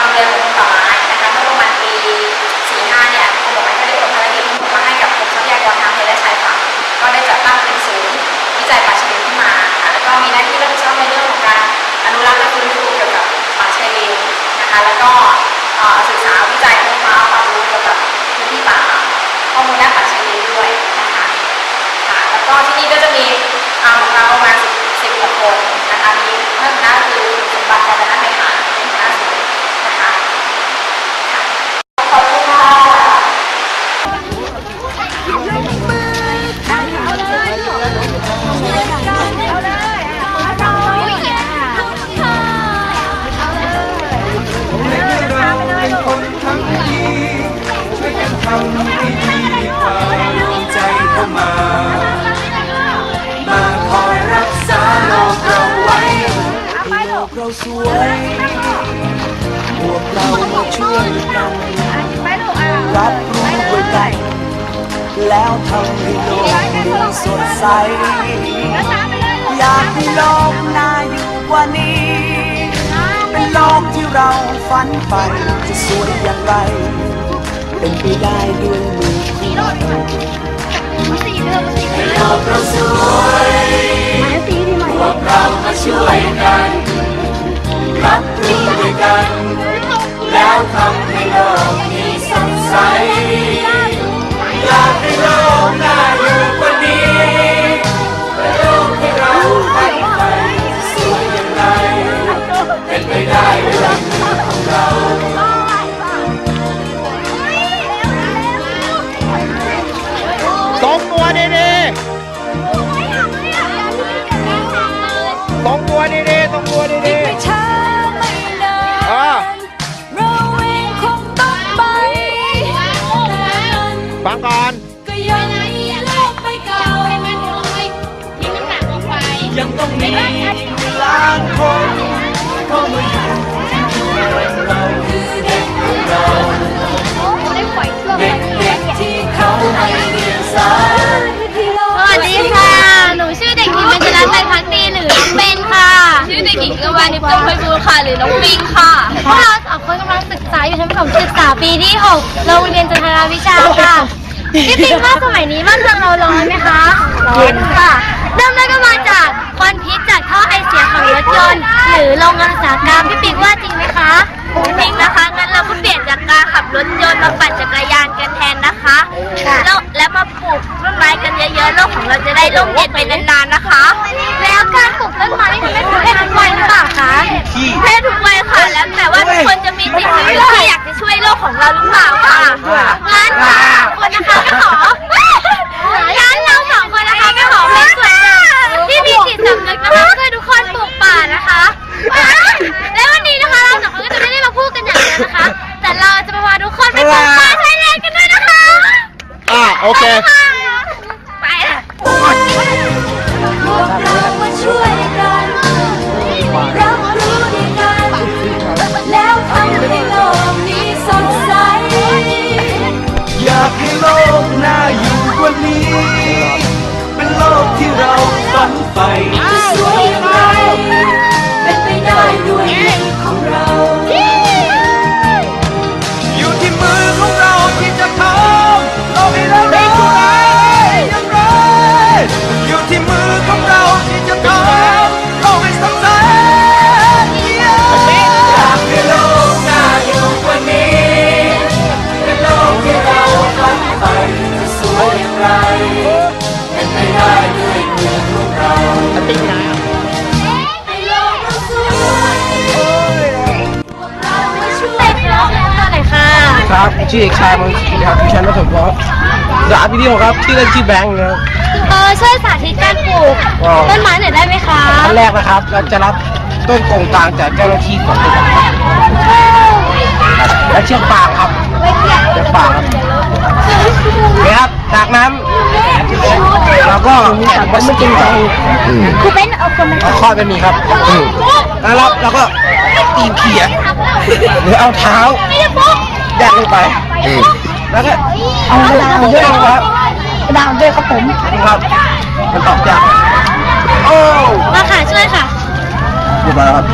ความดูแลของกรมป่าไม้นะคะเมื่อประมาณปี45เนี่ยกรมป่าไม้ก็ได้ส่งภารกิจส่งมาให้กับกรมทรัพยากรทางทะเลและชายฝั่งก็ได้จัดตั้งเป็นศูนย์วิจัยป่าชายเลนขึ้นมาค่ะแล้วก็มีหน้าที่รับผิดชอบในเรื่องของการอนุรักษ์และฟื้นฟูเกี่ยวกับป่าชายเลนนะคะแล้วก็ศึกษาวิจัยค้นคว้าความรู้เกี่ยวกับพื้นที่ป่าข้อมูลด้านป่าชายเลนด้วยนะคะค่ะแล้วก็ที่นี่ก็จะมีอาของเราประมาณสิบกว่าคนนะคะมีเพื่อนหน้าคือสมบัติการนักบริหารเป็นหัวหน้า ช่วยกันรับรู้ด้วยกันแล้วทำให้โลกนี้สดใส อยากให้โลกน่าอยู่กว่านี้ เป็นโลกที่เราฝันไปจะสวยอย่างไร เป็นไปได้ด้วยมือของเราให้โลกเราสวยพวกเรามาช่วย ทำให้โลก นิพงศ์ไพบูลย์ค่ะหรือน้องปิงค่ะ พวกเราสองคนกำลังศึกษาอยู่ชั้นประถมศึกษาปีที่6โรงเรียนจันทราวิชาค่ะพี่ปิงว่าสมัยนี้บ้านเมืองเราร้อนไหมคะ ร้อนค่ะ เริ่มแรกก็มาจากควันพิษจากท่อไอเสียของรถยนต์ หรือโรงงานอุตสาหกรรมพี่ปิงว่าจริงไหมคะ จริงนะคะ งั้นเราก็เปลี่ยนจากการขับรถยนต์มาปั่นจักรยานกันแทนนะคะแล้วและมาปลูกต้นไม้กันเยอะๆ โลกของเราจะได้ร่มเย็นไปนานๆ นะคะ แล้วการปลูกต้นไม้นี่ทำให้เพศทุกวัยหรือเปล่าคะเพศทุกวัยค่ะ แล้วแต่ว่าทุก คนจะมีจิตสำนึกที่อยากจะช่วยโลกของเราหรือเปล่าค่ะงั้นเราสองคนนะคะก็ขอ ชื่อเอกชายมังคีครับอยู่ชั้นประถมครับสาปีที่หกครับชื่อเล่นชื่อแบงค์นะครับ เออช่วยสาธิตการปลูกว้าว ต้นไม้หน่อยได้ไหมคะขั้นแรกนะครับ เราจะรับต้นกงกลางจากเจ้าหน้าที่ก่อนนะครับและเชือกฟางครับเชือกฟางครับโอเคครับจากนั้นเราก็มันไม่จริงจังคือเป็นเอาคนมาเอาข้อเป็นมีครับ แล้วเราเราก็ตีนเขี่ยหรือเอาเท้า ไม่ได้ปุ๊บ ยัดลงไปแล้วก็เอากระดาษด้วยครับกระดาษด้วยครับผมครับ มันตอบยากโอ้มาค่ะช่วยค่ะเรียบร้อยแล้วครับ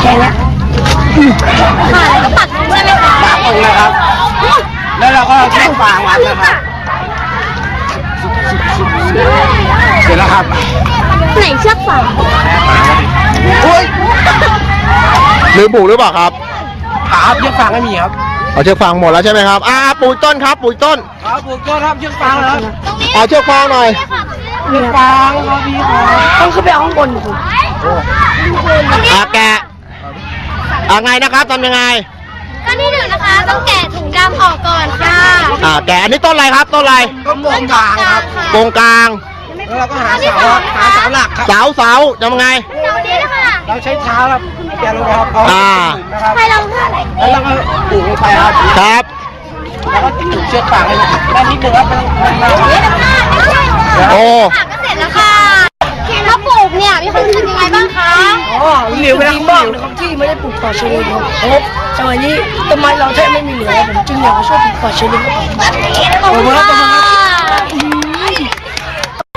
แค่นี้ค่ะแล้วก็ปัดใช่ไหมคะปากตรงนะครับ แล้วเราก็ใช้ฟางวัดนะครับเสร็จแล้วครับไหนเชือกฝังอุ้ยลืมปลูกหรือเปล่าครับขาเชือกฟางไม่มีครับ เอาเชือกฟางหมดแล้วใช่ไหมครับอ่าปลูกต้นครับปลูกต้นครับปลูกต้นครับเชือกฟางแล้วครับเอาเชือกฟางหน่อยเชือกฟางครับพี่ครับต้องขึ้นไปเอาข้างบนคุณอ่าแกะอ่าไงนะครับทำยังไงก็ที่หนึ่งนะคะ ต้องแกะถุงดำออกก่อนค่ะอ่าแกะอันนี้ต้นอะไรครับต้นอะไรต้นโกงกลางครับโกงกลางแล้วเราก็หาเสาครับหาเสาหลักครับเสาเสาทำไงเดี๋ยวนี้นะคะเราใช้เท้าครับ แกะลงไปครับเอาอ่านะครับใครลองเท่าไหร่แล้วเราก็ปลูกลงไปครับครับ แล้วก็ติดเชือกฟางให้นะครับด้านนิดนึงครับมันมันมันโอ้ค่ะก็เสร็จแล้วค่ะแล้วปลูกเนี่ยมีความรู้สึกยังไงบ้างคะอ๋อเหลียวไปทางบ้างนะครับที่ไม่ได้ปลูกป่าชายเลนครับเพราะสมัยนี้ต้นไม้เราแทบไม่มีเหลือผมจึงอยากมาช่วยปลูกป่าชายเลนครับ ขอบคุณค่ะ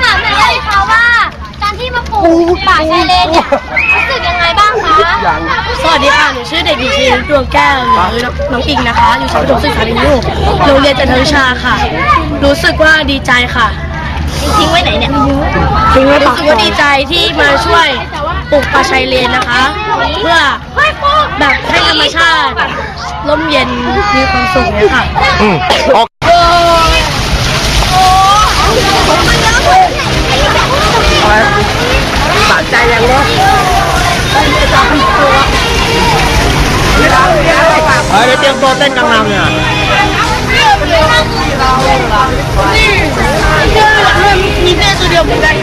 ถามหน่อยได้ไหมคะว่าการที่มาปลูกป่าชายเลนเนี่ยรู้สึก ยังไงบ้างคะสวัสดีค่ะ หนูชื่อเด็กหญิงชลินดวงแก้ว หรือน้องอิงนะคะ อยู่ชั้นประถมศึกษาปีที่หกโรงเรียนจันทวิชาค่ะ รู้สึกว่าดีใจค่ะ ทิ้งไว้ไหนเนี่ยรู้สึกว่าดีใจที่มาช่วยปลูกปลาชายเลนนะคะ เพื่อแบบให้ธรรมชาติร่มเย็นมีความสุขเนี่ยค่ะ อืมออกสะใจยังเนาะ เฮ้ยเดี๋ยวเตรียมตัวเต้นกังนำเนี่ยมีแม่ตัวเดียวเหมือนกัน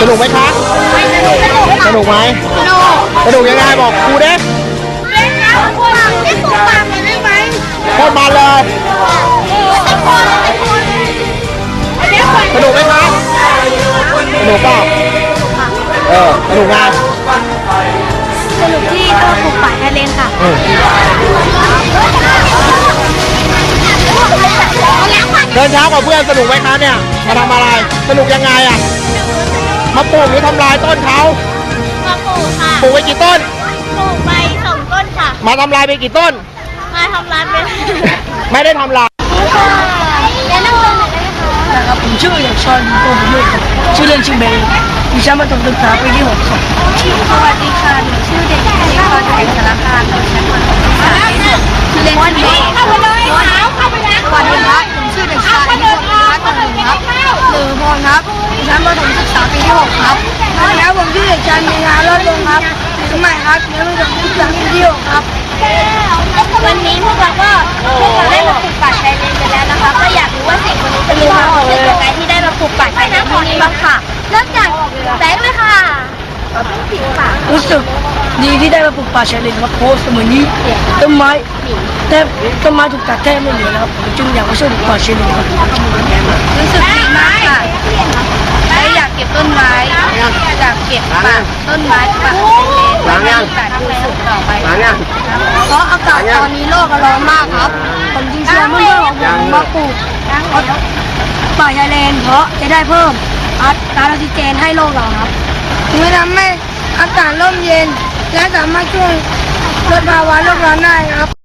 สนุกไหมครับสนุกไหมสนุกยังไงบอกครูเด้ สนุกงานสนุกที่ต้องปลูกป่าชายเลนค่ะเดินเช้ากับเพื่อนสนุกไหมคะเนี่ย มาทำอะไร สนุกยังไงอะ มาปลูกหรือทำลายต้นเขามาปลูกค่ะ ปลูกไปกี่ต้น ปลูกไปสองต้นค่ะ มาทำลายไปกี่ต้น มาทำร้านเป็นไม่ได้ทำลาย แนะนำตัวหน่อยได้ไหมคะ นะครับผมชื่อเด็กชอนโกบุญลูกครับชื่อเล่นชื่อเบย์ อยู่ชั้นประถมศึกษาปีที่หกครับสวัสดีค่ะหนูชื่อเด็กหญิงนิพาจากสารคามหนูชั้นประถมศึกษาปีที่หกชื่อเล่นชื่อเบย์เข้าไปเลยเข้าไปเลยสวัสดีครับผมชื่อเด็กชายนิพนธ์พัฒน์หนึ่งครับหรือพรครับอยู่ชั้นประถมศึกษาปีที่หกครับแล้ผมชื่อเด็กชายมีนาลดลงครับสมัยครับเรียนประถมศึกษาปีที่หกครับวันนี้พวกเราก็พวกเราได้มาปลูกป่าชายเลนกันแล้วนะคะก็อยากรู้ว่าสิ่งคนนี้จะมีความรู้สึกยังไงที่ได้ ปลูกป่าชายเลนที่นี่บ้างค่ะ เริ่มจากแบงค์เลยค่ะรู้สึกดีที่ได้มาปลูกป่าชายเลนครับเพราะสมัยนี้ต้นไม้แทบต้นไม้ถูกตัดแทบไม่เหลือแล้วครับผมจึงอยากมาช่วยปลูกป่าชายเลนครับรู้สึกดีมากค่ะและอยากเก็บต้นไม้อยากเก็บป่าต้นไม้ป่าเป็นเลนป่าดูสุขต่อไปหลังยังเพราะอากาศตอนนี้โลกร้อนมากครับผมจึงเชื่อเพื่อนๆของผมมาปลูก ป่าชายเลน เพราะจะได้เพิ่มอัตราออกซิเจนให้โลกเราครับถึงจะทำให้อากาศร่มเย็น และสามารถช่วยลดภาวะโลกร้อนได้ครับ